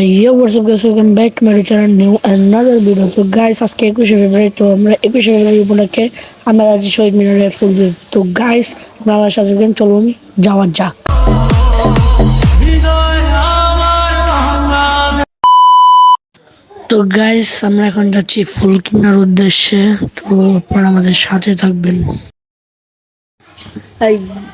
ইয়ে WhatsApp guys welcome back channel new video তো guys আজকে একুশে ফেব্রুয়ারি, তো আমরা একুশে ফেব্রুয়ারি উপলক্ষে আমরা শহীদ মিনারে ফুল দিতে তো গাইস আমরা আমার সাথে চলুন, যাওয়া যাক। তো গাইস আমরা এখন যাচ্ছি ফুল কেনার উদ্দেশ্যে। তো, আপনারা আমাদের সাথে থাকবেন।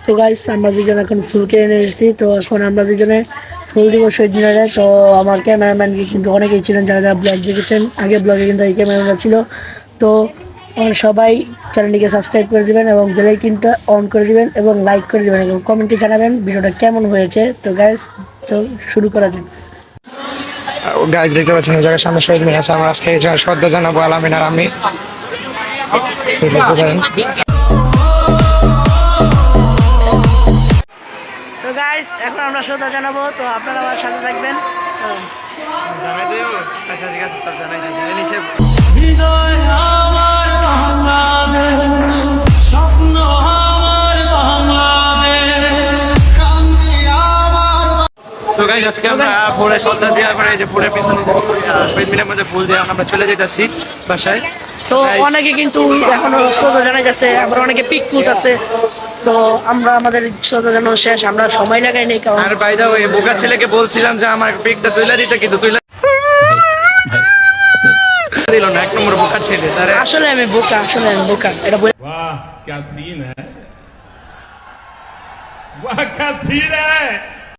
তো গাইস আমরা দুজন এখন ফুল কিনে এসেছি। তো, এখন আমরা দুজনে ফুল দিব শহীদ মিনারে তো আমার ক্যামেরাম্যান কিন্তু অনেকেই ছিলেন যারা যারা ব্লগ দেখেছেন। আগে ব্লগে কিন্তু এই ক্যামেরাম্যান ছিল। তো সবাই চ্যানেলটিকে সাবস্ক্রাইব করে দেবেন এবং বেলাইকিনটা অন করে দিবেন এবং লাইক করে দেবেন এবং কমেন্টে জানাবেন ভিডিওটা কেমন হয়েছে। তো গ্যাস তো শুরু করা যাক। গাছ দেখতে পাচ্ছেন ওই জায়গায় সামনে শহীদ মিনার। আছে আমরা আজকে শ্রদ্ধা জানাব আলামিন আর আমি। গাইস এখন আমরা শ্রদ্ধা জানাব তো আপনারা আমার সাথে থাকবেন। জানাই দিও। আচ্ছা ঠিক আছে চল জানাই দিয়েছি। নিচে হৃদয় আমার বাংলাদেশ স্বপ্ন আমার বাংলাদেশ তো গাইস আজকে আমরা ফুলে শ্রদ্ধা দেওয়ার পরে যে ফুলের পিছনে শহীদ মিনার মধ্যে ফুল দিয়ে আমরা চলে যেতেছি বাসায়। তো অনেকে কিন্তু এখনও শ্রদ্ধা জানাই যাচ্ছে আবার অনেকে পিক তুলতেছে। তো আমরা আমাদের শ্রদ্ধা জানানো শেষ আমরা সময় লাগাই নেই কারণ আর বাইদা ওই বোকা ছেলেকে বলছিলাম যে আমার পিকটা তুলে দিতে কিন্তু তুলে দিল না এক নম্বর বোকা ছেলে তারে আসলে আমি বোকা আসলে আমি বোকা এটা বলে वाह क्या सीन है वाह क्या सीन है